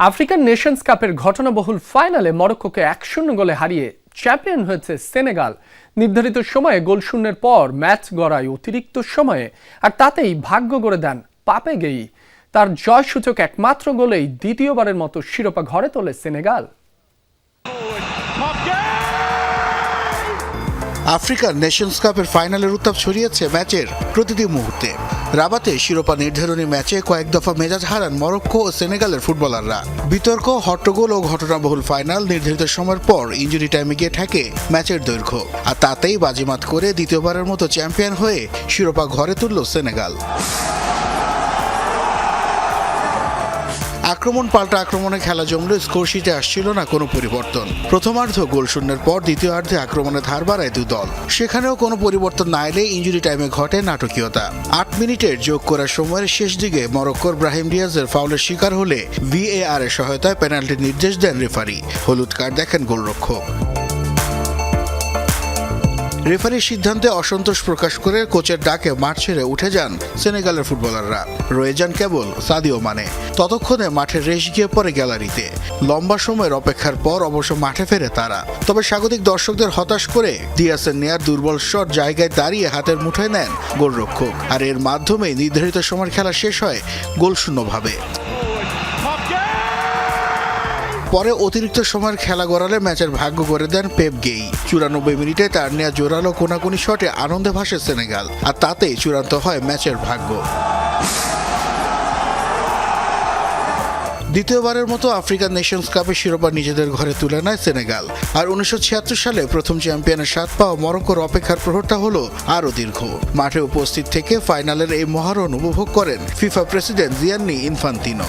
African Nations কাপের ঘটনাবহুল ফাইনালে মরক্কোকে এক শূন্য গোলে হারিয়ে চ্যাম্পিয়ন হয়েছে সেনেগাল। নির্ধারিত সময়ে গোল শূন্যের পর ম্যাচ গড়ায় অতিরিক্ত সময়ে, আর তাতেই ভাগ্য গড়ে দেন পাপে গেই তার জয়সূচক একমাত্র গোলেই দ্বিতীয়বারের মতো শিরোপা ঘরে তোলে সেনেগাল। আফ্রিকার নেশনস কাপের ফাইনালের উত্তাপ ছড়িয়েছে ম্যাচের প্রতিটি মুহূর্তে। রাবাতে শিরোপা নির্ধারণী ম্যাচে কয়েক দফা মেজাজ হারান মরক্কো ও সেনেগালের ফুটবলাররা। বিতর্ক, হট্টগোল ও ঘটনাবহুল ফাইনাল নির্ধারিত সময়ের পর ইঞ্জুরি টাইমে গিয়ে ঠেকে ম্যাচের দৈর্ঘ্য। আর তাতেই বাজিমাত করে দ্বিতীয়বারের মতো চ্যাম্পিয়ন হয়ে শিরোপা ঘরে তুলল সেনেগাল। আক্রমণ পাল্টা আক্রমণে খেলা জমলে স্কোরশিটে আসছিল না কোনো পরিবর্তন। প্রথমার্ধ গোল শূন্যের পর দ্বিতীয়ার্ধে আক্রমণে ধার বাড়ায় দু দল। সেখানেও কোনো পরিবর্তন না এলে ইঞ্জুরি টাইমে ঘটে নাটকীয়তা। আট মিনিটের যোগ করার সময়ের শেষ দিকে মরক্কোর ব্রাহিম ডিয়াজের ফাউলের শিকার হলে ভিএআর এর সহায়তায় পেনাল্টির নির্দেশ দেন রেফারি। হলুদ কার্ড দেখেন গোলরক্ষক। রেফারির সিদ্ধান্তে অসন্তোষ প্রকাশ করে কোচের ডাকে মাঠ ছেড়ে উঠে যান সেনেগালের ফুটবলাররা। রয়ে যান কেবল সাদিও মানে। ততক্ষণে মাঠের রেশ গিয়ে পড়ে গ্যালারিতে। লম্বা সময়ের অপেক্ষার পর অবশ্য মাঠে ফেরে তারা। তবে স্বাগতিক দর্শকদের হতাশ করে দিয়াসের নেয়ার দুর্বল শট জায়গায় দাঁড়িয়ে হাতের মুঠোয় নেন গোলরক্ষক। আর এর মাধ্যমে নির্ধারিত সময়ের খেলা শেষ হয় গোলশূন্যভাবে। পরে অতিরিক্ত সময়ের খেলা গড়ালে ম্যাচের ভাগ্য করে দেন পেপ গেই। চুরানব্বই মিনিটে তার নেওয়া জোরালো কোনাকুনি শটে আনন্দে ভাসে সেনেগাল, আর তাতেই চূড়ান্ত হয় ম্যাচের ভাগ্য। দ্বিতীয়বারের মতো আফ্রিকান নেশনস কাপে শিরোপা নিজেদের ঘরে তুলে নেয় সেনেগাল, আর উনিশশো ছিয়াত্তর সালে প্রথম চ্যাম্পিয়নের স্বাদ পাওয়া মরক্কোর অপেক্ষার প্রহরটা হলো আরও দীর্ঘ। মাঠে উপস্থিত থেকে ফাইনালের এই মহারণ উপভোগ করেন FIFA president Gianni Infantino.